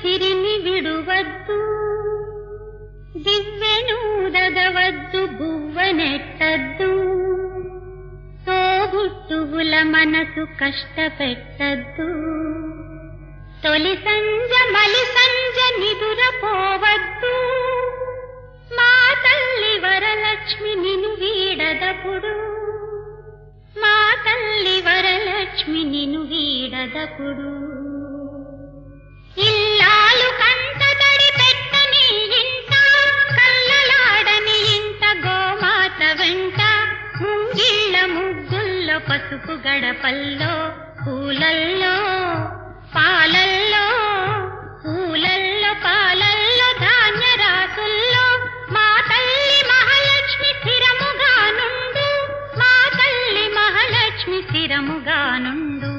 సిరిని విడువద్దు. దివ్యను దివ్వెనూదగవద్దు బువ్వనెట్టద్దు తోబుట్టువుల మనసు కష్టపెట్టద్దు. తొలి సంజ మలి సంజ నిదుర పోవద్దు. మా తల్లి వరలక్ష్మి నిను వీడదపుడు. మా తల్లి వరలక్ష్మి నిను వీడదపుడు. పూలల్లో పసుపు గడపల్లో పూలల్లో పాలల్లో పూలల్లో పాలల్లో ధాన్య రాసుల్లో మా తల్లి మహాలక్ష్మి స్థిరముగా నుండు మా తల్లి మహాలక్ష్మి స్థిరముగా నుండు